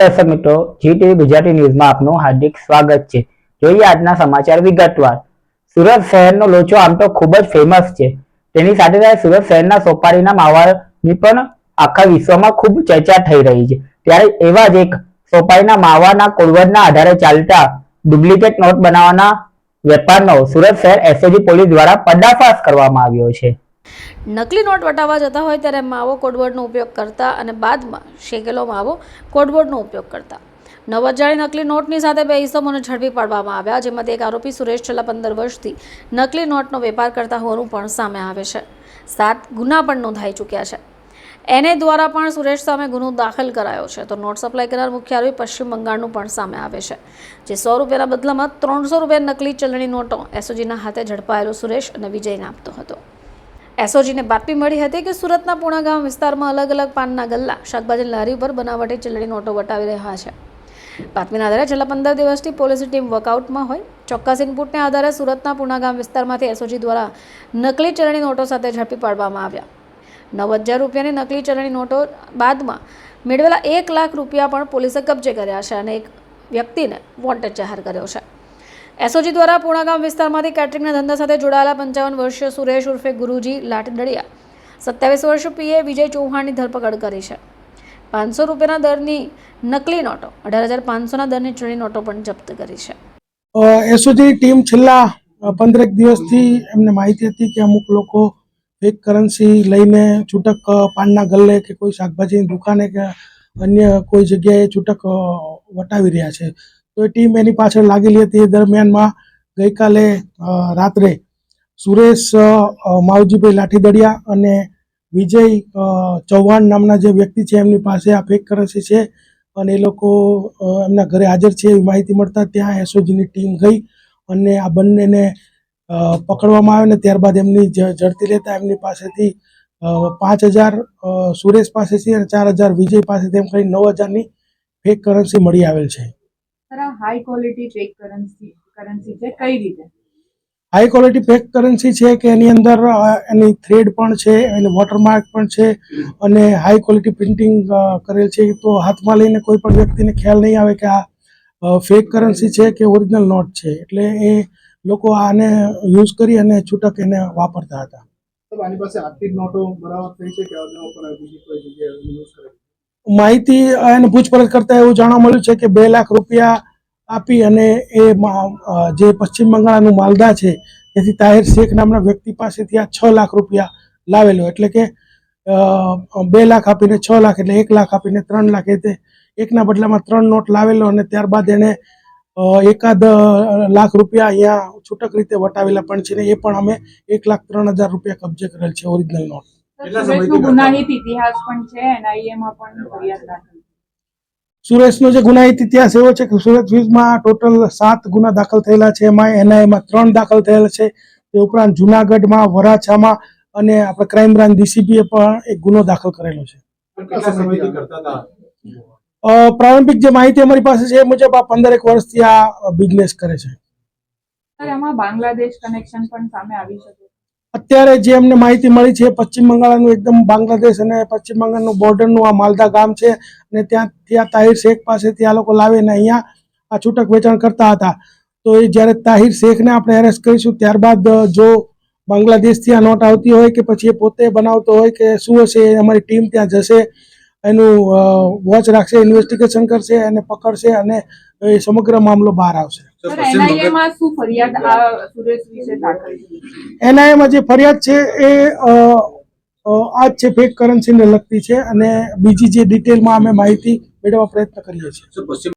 દર્શક મિત્રો જી ગુજરાતી ન્યૂઝમાં આપનું હાર્દિક સ્વાગત છે. જોઈએ આજના સમાચાર વિગતવાર. સુરત શહેરનો લોચો આમ તો ખૂબ જ ફેમસ છે. તેની સાથે સાથે સુરત શહેરના સોપારીના માવાની પણ આખા વિશ્વમાં ખૂબ ચર્ચા થઈ રહી છે. ત્યારે એવા જ એક સોપારીના માવાના કોડવર્ડના આધારે ચાલતા ડુપ્લિકેટ નોટ બનાવવાના વેપારનો સુરત શહેર એસઓજી પોલીસ દ્વારા પર્દાફાશ કરવામાં આવ્યો છે. નકલી નોટ વટાવવા જતા હોય ત્યારે માવો કોડવર્ડનો ઉપયોગ કરતા અને બાદમાં શેકેલો માવો કોડવર્ડનો ઉપયોગ કરતા. નવ હજારની નકલી નોટની સાથે બે ઇસમોને ઝડપી પાડવામાં આવ્યા, જેમાંથી એક આરોપી સુરેશ છેલ્લા પંદર વર્ષથી નકલી નોટનો વેપાર કરતા હોવાનું પણ સામે આવે છે. સાત ગુના પણ નોંધાઈ ચૂક્યા છે. એને દ્વારા પણ સુરેશ સામે ગુનો દાખલ કરાયો છે. તો નોટ સપ્લાય કરનાર મુખ્ય આરોપી પશ્ચિમ બંગાળનું પણ સામે આવે છે, જે સો રૂપિયાના બદલામાં ત્રણસો રૂપિયા નકલી ચલણી નોટો એસઓજીના હાથે ઝડપાયેલો સુરેશ અને વિજયને આપતો હતો. એસઓજીને બાતમી મળી હતી કે સુરતના પૂણા ગામ વિસ્તારમાં અલગ અલગ પાનના ગલ્લા શાકભાજી લારી ઉપર બનાવટી ચલણી નોટો વટાવી રહ્યા છે. બાતમીના આધારે છેલ્લા પંદર દિવસથી પોલીસની ટીમ વર્કઆઉટમાં હોય. ચોક્કસ ઇનપુટને આધારે સુરતના પૂણા ગામ વિસ્તારમાંથી એસઓજી દ્વારા નકલી ચલણી નોટો સાથે ઝડપી પાડવામાં આવ્યા. નવ હજાર રૂપિયાની નકલી ચલણી નોટો બાદમાં મેળવેલા એક લાખ રૂપિયા પણ પોલીસે કબજે કર્યા છે અને એક વ્યક્તિને વોન્ટેડ જાહેર કર્યો છે. એસઓજી દ્વારા પૂણા વિસ્તારમાંથી કેટરિંગના ધંધા સાથે જોડાયેલા પંચાવન વર્ષીય સુરેશ ઉર્ફે ગુરુજી લાટદડિયા, સત્યાવીસ વર્ષ પીએ વિજય ચૌહાણની ધરપકડ કરી છે. પાંચસો રૂપિયાના દરની નકલી નોટો, અઢાર હજાર પાંચસોના દરની ચૂંટણી નોટો પણ જપ્ત કરી છે. એસઓજી ટીમ છેલ્લા પંદરેક દિવસથી એમને માહિતી હતી કે અમુક લોકો ફેક કરન્સી લઈને છૂટક પાનના ગલ્લે કે કોઈ શાકભાજીની દુકાને કે અન્ય કોઈ જગ્યાએ છૂટક વટાવી રહ્યા છે. તો એ ટીમ એની પાછળ લાગેલી હતી. એ દરમિયાનમાં ગઈકાલે રાત્રે સુરેશ માવજીભાઈ લાઠીદડિયા અને વિજય ચૌહાણ નામના જે વ્યક્તિ છે એમની પાસે આ ફેક કરન્સી છે અને એ લોકો એમના ઘરે હાજર છે એવી માહિતી મળતા ત્યાં એસઓજીની ટીમ ગઈ અને આ બંનેને પકડવામાં આવે ને ત્યારબાદ એમની ઝડપી લેતા એમની પાસેથી પાંચ હજાર સુરેશ પાસેથી અને ચાર હજાર વિજય પાસેથી એમ કરી નવ હજારની ફેક કરન્સી મળી આવેલ છે. High quality fake currency currency છે કઈ રીતે? હાઈ ક્વોલિટી ફેક કરન્સી છે કે એની અંદર એની થ્રેડ પણ છે એની વોટરમાર્ક પણ છે અને હાઈ ક્વોલિટી પ્રિન્ટિંગ કરેલ છે. તો હાથમાં લઈને કોઈ પણ વ્યક્તિને ખ્યાલ નહીં આવે કે આ ફેક કરન્સી છે કે ઓરિજિનલ નોટ છે. એટલે એ લોકો આને યુઝ કરી અને છૂટક એને વાપરતા હતા. આની પાસે આર્થિક નોટો બરાબર થઈ છે કે બીજી કોઈ જગ્યાએ યુઝ કરે માહિતી એને પૂછપરછ કરતા એવું જાણવા મળ્યું છે કે બે લાખ રૂપિયા આપી અને એ જે પશ્ચિમ બંગાળનું માલદા છે તેથી તાહિર શેખ નામના વ્યક્તિ પાસેથી આ છ લાખ રૂપિયા લાવેલો. એટલે કે બે લાખ આપીને છ લાખ એટલે એક લાખ આપીને ત્રણ લાખ. એ રીતે એકના બદલામાં ત્રણ નોટ લાવેલો અને ત્યારબાદ એણે એકાદ લાખ રૂપિયા અહીંયા છૂટક રીતે વટાવેલા પણ છે ને એ પણ અમે એક લાખ ત્રણ હજાર રૂપિયા કબજે કરેલ છે ઓરિજિનલ નોટ. ગુનાહિત ઇતિહાસ પણ છે એનઆઈએ માં પણ ફરિયાદ દાખલ છે. સુરેશનો જે ગુનાહિત ઇતિહાસ એવો છે કે સુરત વિઝમાં ટોટલ સાત ગુના દાખલ થયેલા છે. એમાં એનઆઈમાં ત્રણ દાખલ થયેલા છે. તે ઉપરાંત જુનાગઢમાં વરાછામાં અને આપણે ક્રાઇમ બ્રાન્ચ ડીસીપીએ પણ એક ગુનો દાખલ કરેલો છે. પ્રારંભિક જે માહિતી અમારી પાસે છે એ મુજબ આ પંદરેક વર્ષથી આ બિઝનેસ કરે છે. સર આમાં બાંગ્લાદેશ કનેક્શન પણ સામે આવી શકે. અત્યારે જે અમને માહિતી મળી છે, પશ્ચિમ બંગાળનું એકદમ બાંગ્લાદેશ અને પશ્ચિમ બંગાળનું બોર્ડરનું આ માલદા ગામ છે અને ત્યાં ત્યાં તાહિર શેખ પાસેથી આ લોકો લાવીને અહીંયા આ છૂટક વેચાણ કરતા હતા. તો એ જ્યારે તાહિર શેખને આપણે એરેસ્ટ કરીશું, ત્યારબાદ જો બાંગ્લાદેશથી આ નોટ આવતી હોય કે પછી એ પોતે બનાવતો હોય કે શું હશે અમારી ટીમ ત્યાં જશે. એનું વોચ રાખશે ઇન્વેસ્ટિગેશન કરશે અને પકડશે અને એ સમગ્ર મામલો બહાર આવશે. સર એનઆઈએ માં શું ફરિયાદ આ સુરેશ વિશે દાખલ થઈ એનઆઈએમાં જે ફરિયાદ છે એ આ જ છે ફેક કરન્સીને લગતી છે અને બીજી જે ડિટેલમાં અમે માહિતી મેળવવા પ્રયત્ન કરીએ છીએ.